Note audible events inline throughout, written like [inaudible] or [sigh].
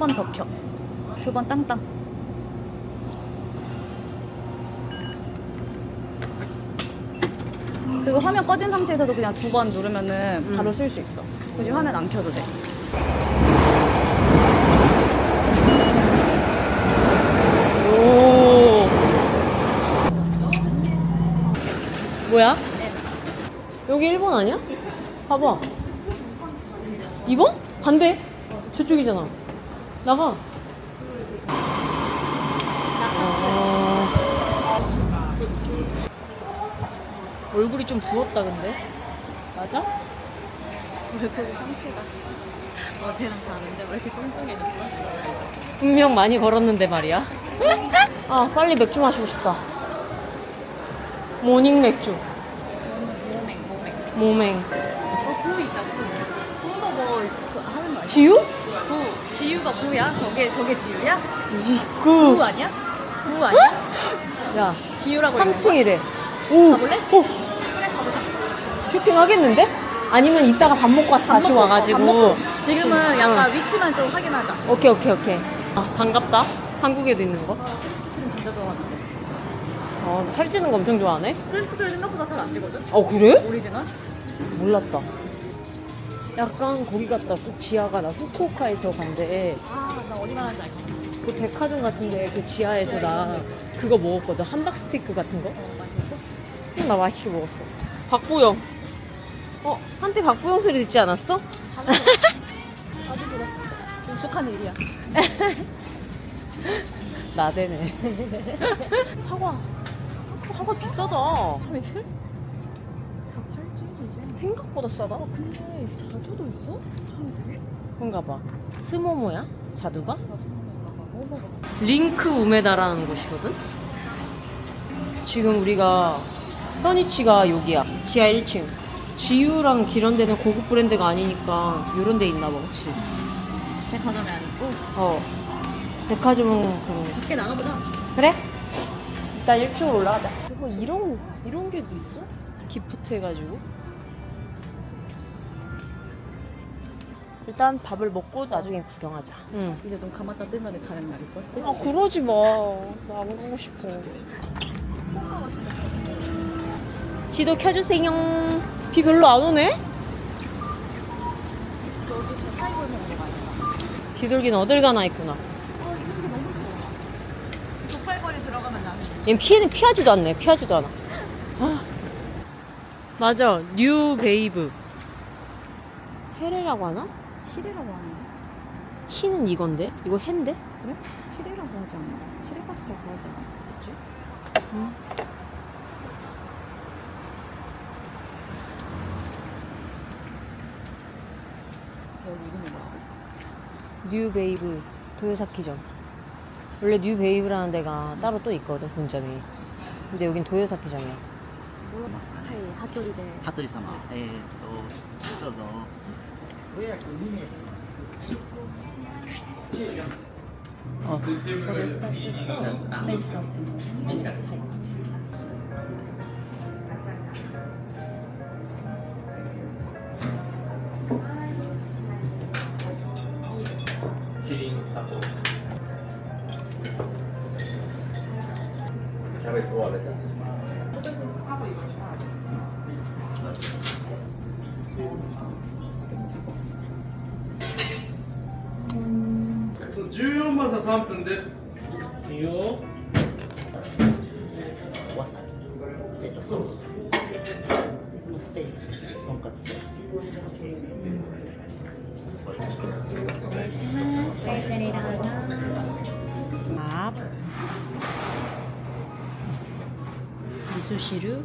번 더 켜. 두 번 땅땅. 그리고 화면 꺼진 상태에서도 그냥 두 번 누르면은 음. 바로 쓸 수 있어. 굳이 화면 안 켜도 돼. 오. 뭐야? 여기 일본 아니야? 봐봐. 2번? 반대. 저쪽이잖아. 나가. 어... 얼굴이 좀 부었다 근데. 맞아? 얼굴 상태가 어제랑 다른데 왜 이렇게 뚱뚱해졌어? 분명 많이 걸었는데 말이야. [laughs] 아 빨리 맥주 마시고 싶다. 모닝 맥주. 모맹 모맹. 모맹. 어, 구 있다, 구. 구도 뭐, 그, 하는 거 아니야? 지유? 구. 지유가 구야? 저게, 저게 지유야? 구. 구 아니야? 구 아니야? 야, 지유라고 거야? 3층이래. 오. 가볼래? 오. 그래, 가보자. 쇼핑 하겠는데? 아니면 이따가 밥 먹고 와서 다시 밥 먹고, 와가지고. 먹고. 지금은 응. 약간 위치만 좀 확인하자. 오케이, 오케이, 오케이. 아, 반갑다. 한국에도 있는 거. 그럼 진짜 좋아하는데. 어, 살찌는 거 엄청 좋아하네. 프렌스크를 생각보다 살안 찌거든? 어, 그래? 오리지널? 몰랐다. 약간 거기 갔다 꼭 지하가 나 후쿠오카에서 간대. 아, 나 어디 말하는지 알겠어. 그 백화점 같은데 그 지하에서 나 그거 먹었거든. 함박 스테이크 같은 거. 어, 맛있어? 응, 나 맛있게 먹었어. 박보영. 어, 한때 박보영 소리 듣지 않았어? [laughs] 아주 그래. 익숙한 일이야. 나대네. 사과. 사과 비싸다. 이제. 생각보다 싸다. 어, 근데 자주도 있어? 참새게? 그런가 봐. 스모모야? 자두가? 나 먹어봐. 먹어봐. 링크 우메다라는 곳이거든? 지금 우리가 현이치가 여기야. 지하 1층. 지유랑 이런 데는 고급 브랜드가 아니니까 이런 데 있나 봐, 그치? 백화점에 안 있고 어. 백화점은 그런 거. 밖에 나가보자. 그래? 일단 1층으로 올라가자. 이거 이런 이런 게도 있어? 기프트 해가지고. 일단 밥을 먹고 나중에 구경하자. 응. 이제 눈 감았다 뜨면 가는 날일걸? 아 그러지 마. 나 안 가고 싶어. 지도 켜주세요. 비 별로 안 오네? 여기 저 사이 보이는 거 아니야? 비둘기는 어딜 가나 있구나. 아 이런 게 너무 좋아. 족발거리 들어가면 나는 얘 피해는 피하지도 않네. 피하지도 않아. 아. 맞아. 뉴 베이브. 헤레라고 하나? 히레라고 하는데? 히는 이건데? 이거 헨데? 그래? 히레라고 하지 않나? 히레카츠라고 하지 않나? 그치? 응. 여기 이름이 뭐야? 뉴 베이브 도요사키점. 원래 뉴 베이브라는 데가 따로 또 있거든 본점이. 근데 여긴 도요사키점이야. 몰라 마스카이 핫도리데 羽鳥様、えー、っと、どうぞ。 어. これ2つとメンチカツメンチカツはいキリン砂糖キャベツはレタス14番さ3分です。いいよ。わさび。ススペース。とんかつ味噌汁。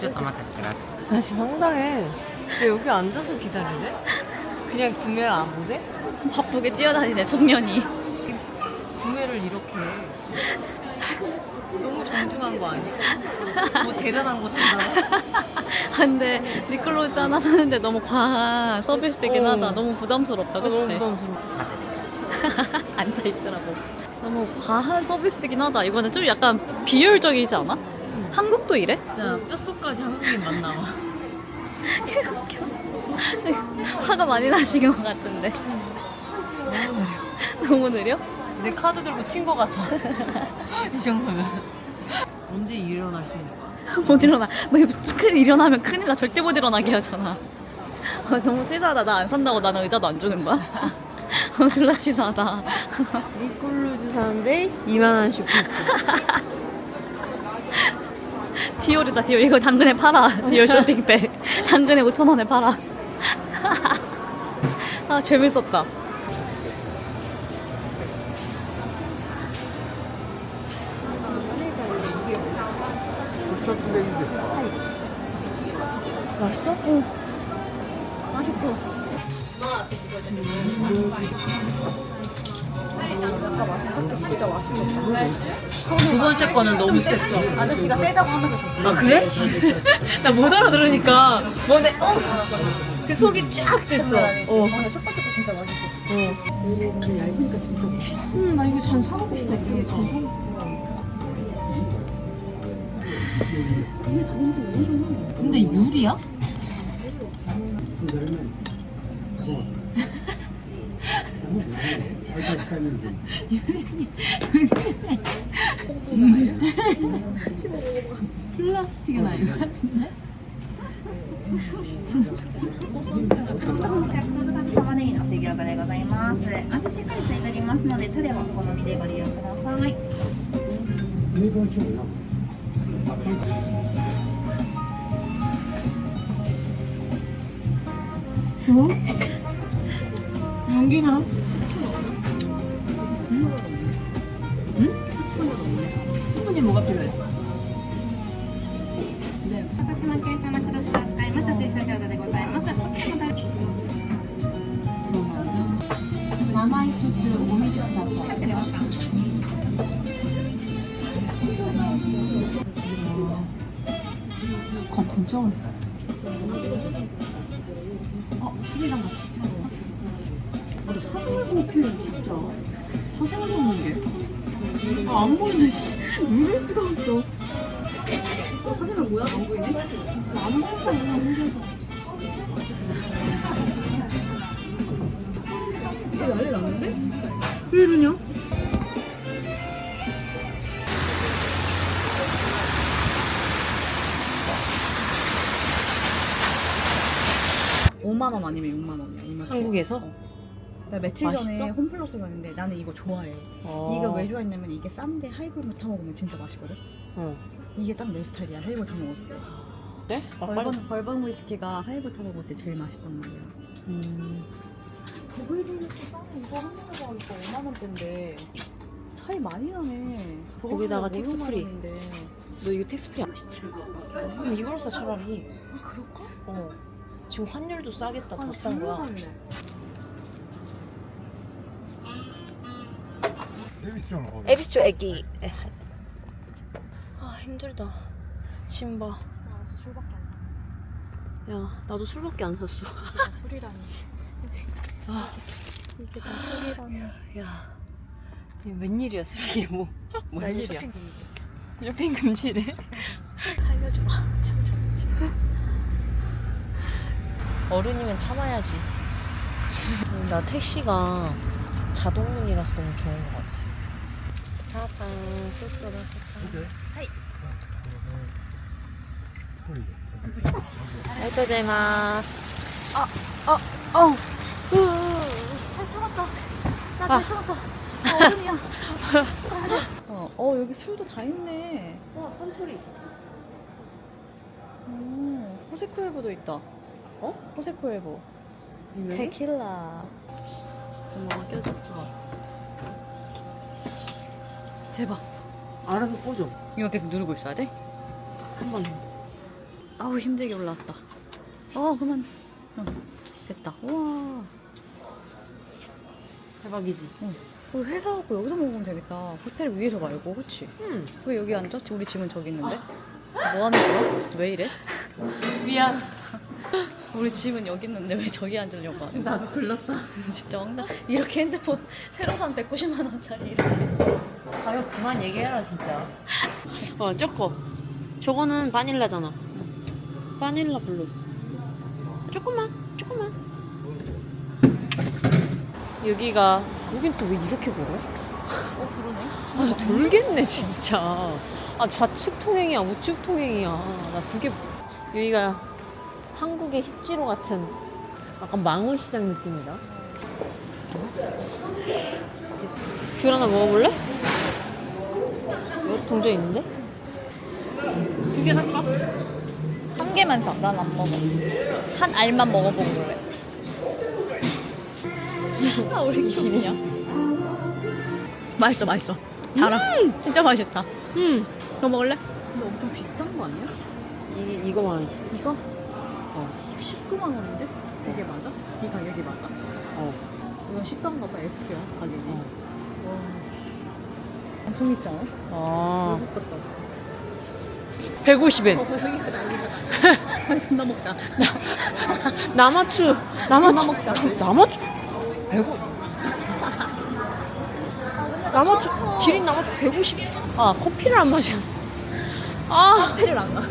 ちょっと待ってください 나 지금 황당해. 왜 여기 앉아서 기다리래? 그냥 구매를 안 못해? 바쁘게 뛰어다니네 청년이. 구매를 이렇게 해. 너무 정중한 거 아니야? 뭐 대단한 거 산다. [laughs] 근데 리클로즈 하나 사는데 너무 과한 서비스이긴 어. 하다. 너무 부담스럽다, 너무 그치? 부담스러워. [laughs] 앉아있더라고. 너무 과한 서비스이긴 하다. 이거는 좀 약간 비효율적이지 않아? 한국도 이래? 진짜 뼛속까지 한국인 만나와. [laughs] 화가 많이 나신 것 같은데. 너무 느려. 너무 느려? 내 카드 들고 튄 거 같아. [laughs] 이 정도면. 언제 일어나시는 거야? 못 일어나. 뭐 큰 일어나면 큰일 나. 절대 못 일어나게 하잖아. 어, 너무 치사하다. 나 안 산다고 나는 의자도 안 주는 거야? [laughs] 어, 졸라 치사하다. 리콜루즈 사는데 2만원 쇼핑. 디올이다, 디올. 이거 당근에 팔아. [laughs] 디올 쇼핑백. [laughs] 당근에 5천 원에 팔아. [laughs] 아, 재밌었다. 맛있어? 응. 맛있어. 아까 마신 사태 진짜 맛있었다. 두 번째 거는 너무 셌어. 아저씨가 세다고 하면서 줬어. 아 그래? [laughs] 나 못 알아들으니까 뭐네 어? 그 속이 쫙 됐어. 어. 아, 첫 번째 거 진짜 맛있었지. 어. 얇으니까 진짜 맛있어. 음, 나 이거 전 사먹고 싶다. 이게 전 사먹고 근데 유리야? 플라스틱은 아닌 것 같은데? 玉ねぎの水餃子でございます。味しっかりついておりますので、タレはお好みでご利用ください。 연기나? 근데 사생활 보고 필요해, 진짜. 사생활 보는 게. 아, 안 보이지, 씨. 누를 수가 없어. 사진은 뭐야? 안 보이네? 안 보이니까 힘들어. 이게 난리 났는데? 왜 이러냐? 오만원 아니면 6만 원이야. 한국에서? 어. 나 며칠 맛있어? 전에 홈플러스 갔는데 나는 이거 좋아해. 어. 이거 왜 좋아했냐면 이게 싼데 하이볼 타 먹으면 진짜 맛있거든. 어. 이게 딱 내 스타일이야. 하이볼 타 먹었을 때. 네? 벌번 벌번 위스키가 하이볼 타 먹을 때 제일 맛있단 말이야. 음. 버블리도 싸네. 이거 한 명에서 이거 5만 원대인데 차이 많이 나네. 거기다가 텍스 프리. 5만 원인데. 너 이거 텍스프리 안? 그럼 이걸 사 차라리. 아 그럴까? 어. 지금 환율도 싸겠다. 아, 더싼 거야. 살래. 에비스초 애기. 아 힘들다. 신바. 나 알아서 술밖에 안 사. 야 나도 술밖에 안 샀어. 이게 다 술이라니. [laughs] 아, 이게 다 술이라니. 야. 웬일이야 술이 뭐. 뭔 나 일이야. 쇼핑 금지. 쇼핑 금지래. 살려줘라 [laughs] 진짜. 어른이면 참아야지. 나 택시가 자동문이라서 너무 좋은 것 같아. 나왔다. 소스 나왔다. 하이. 아리가토자이마스. 아, 어, 어. 잘 참았다. 아. 나잘 참았다. 나 어른이야. [laughs] 어, 어, 여기 술도 다 있네. 와, 산토리. 오, 호세코엘보도 있다. 어? 호세코엘보. 유명해? 테킬라. 엄마가 껴줬다. 대박. 알아서 꽂아. 이거 계속 누르고 있어야 돼? 한 번. 아우 힘들게 올라왔다. 어 그만. 어, 됐다. 우와. 대박이지. 어, 회사 갖고 여기서 먹으면 되겠다. 호텔 위에서 말고, 그치? 응. 왜 여기 앉아? 우리 집은 저기 있는데? 뭐 하는 거야? 왜 이래? 미안. 우리 집은 여기 있는데 왜 저기 앉으려고 하는 거야? 나도 글렀다. [laughs] 진짜 황당. 이렇게 핸드폰 새로 산 190만 원짜리. 가격 그만 얘기해라 진짜. [laughs] 어 쪼꼬. 저거는 바닐라잖아. 바닐라 블루. 조금만, 조금만. 여기가 여긴 또 왜 이렇게 걸어? 어 그러네. 아 돌겠네 진짜. 아 좌측 통행이야, 우측 통행이야. 나 그게 여기가 한국의 힙지로 같은 약간 망울시장 느낌이다. 귤 하나 먹어볼래? 여기 동전 있는데? 두 개 살까? 한 개만 사. 난 안 먹어. 한 알만 먹어보고 그래. 아 우리 기분이야. 맛있어 맛있어. 달아. 진짜 맛있다. 응. 너 먹을래? 근데 엄청 비싼 거 아니야? 이 이거만 원이지. 이거? 어. 19만 원인데? 이게 맞아? 이 가격이 맞아? 어. 이건 식당 가 봐 SQ야 가격이. 어. 와. 엄청 있지 않아? 아. 외국 같다. 150엔. 어, 여기 가자, 여기 가자. [laughs] 존나 먹자. 남아추. 남아추. 먹자. 남아추. 150. 남아추. 기린 남아추 150. 아, 커피를 안 마셔. 아. 카페를 안 가.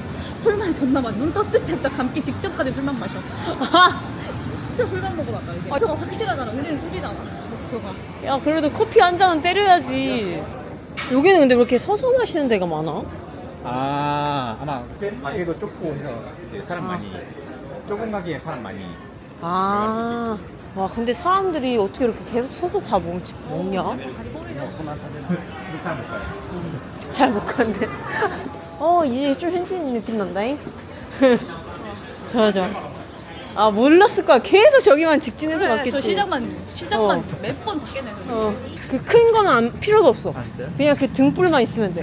술만 존나 많아. 눈 떴을 때부터 감기 직전까지 술만 마셔. 아, 진짜 술만 왔다, 이게. 목표가 확실하잖아. 우리는 술이잖아. 야, 그래도 커피 한 잔은 때려야지. 여기는 근데 왜 이렇게 서서 마시는 데가 많아? 아 아마 가게도 좁고 해서 이제 사람 많이 좁은 가게에 사람 많이 아. 와, 근데 사람들이 어떻게 이렇게 계속 서서 다 먹지, 먹냐? 잘못 가요. 잘못 가는데. 어, 이제 좀 현지인 느낌 난다잉. [laughs] 좋아, 좋아. 아, 몰랐을 거야. 계속 저기만 직진해서 그래, 갔겠지. 저 시장만, 시장만 어. 몇 번 바뀌네. 어, 그 큰 거는 안, 필요도 없어. 아? 그냥 그 등불만 있으면 돼.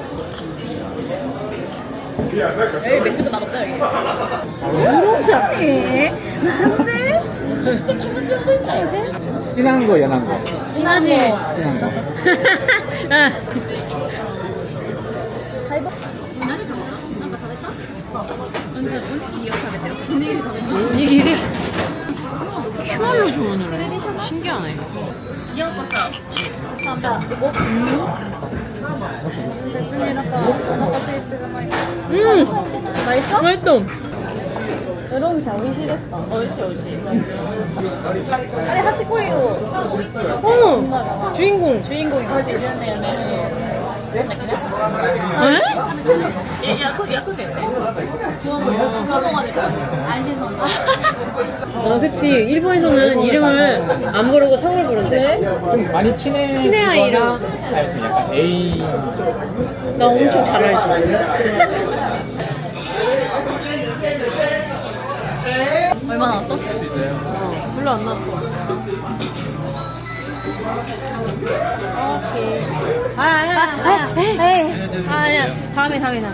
여기 맥주도 맛없다, 여기. 그렇지. 난데? 진짜 기분 좀 된다, 이제? 진한 거 연한 거 진하지? 진한 거 아, 분위기를 QR로 주문을 해. 신기하네. 음, 맛있어? 맛있어. 여러분, 자, 오이시ですか? 오이시, 오이시. 아니, 하치코이도 어, 주인공. 주인공이 뭐지? 에? 야, 그, 야, 그게. 넘어가니까 안신선. 어, 그치. 일본에서는 이름을 안 부르고 성을 부른대. 좀 많이 친해 친해 아이라. 아니 그 약간 애인 나 엄청 잘 알지. 얼마 나왔어? 어, 별로 안 났어. 오케이. 아, 아니야, 아니야, 아니야. 아, 아니야. 다음에, 다음에, 나.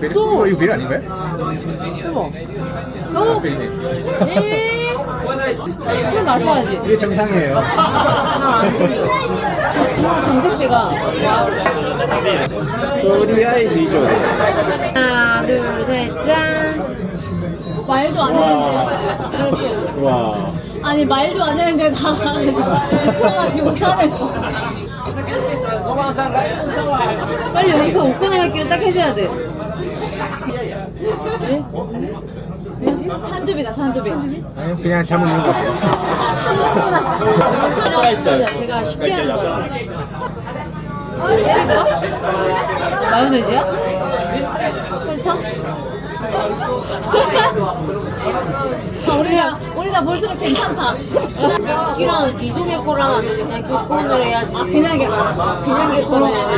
베리, 있어 어, 이거 베리 아닌가요? 대박. 어? 에이 술 마셔야지. 이게 정상이에요. 검색대가. 우리 아이 리조. 하나 둘 셋 짠. 말도 안 했는데 와. 아니 말도 안 했는데 다 가가지고. 미쳐가지고 [laughs] 차냈어 빨리 여기서 오코노미야끼를 딱 해줘야 돼 탄조비다 탄조비 아니 그냥 먹은 것 같아요 제가 쉽게 하는 거야 이거? 마요네즈야? 설탕? 아, 우리가 우리가 볼수록 괜찮다. 이랑 이종의 거랑 안 되지. 그냥 개콘으로 해야지. 아 그냥 게 그냥 개콘으로 해야지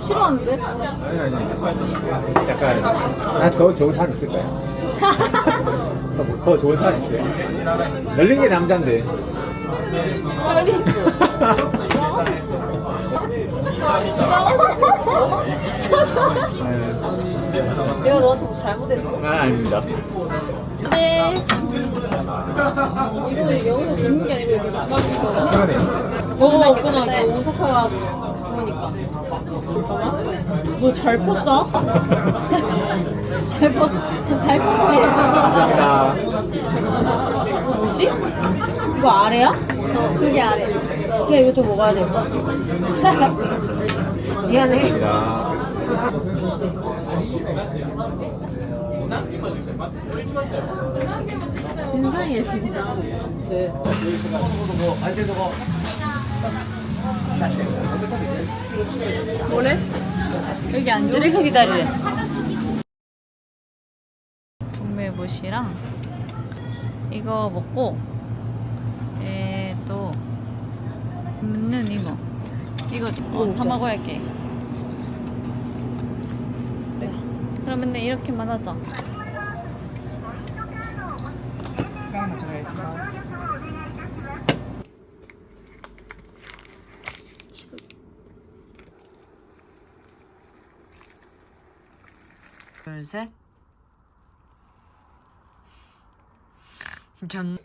싫어하는데? 아니 아니. 약간 아 더 좋은 사람 있을까요? 더, 더 좋은 사람 있어요? 널린 게 남잔데 [laughs] 내가 너한테 뭐 잘못했어? 아 아닙니다. 네. 이거 여기서 죽는 게 아니고 여기 만나는 거야 그러네요. 먹어봤구나. 이거 오사카가 보니까. 너잘 컸다? 잘 컸, 잘 컸지? 감사합니다 뭐지? 이거 아래야? 그게 아래. 진짜 이것도 먹어야 돼. [laughs] 미안해. 감사합니다 진상이야 진상. 쟤 뭐래? 여기 앉으래 여기서 기다리래 동메보시랑 이거 먹고 에또 는 이거 이거 어, 다 먹어야 게 그래 그러면 이렇게만 하자. 둘셋. 전짠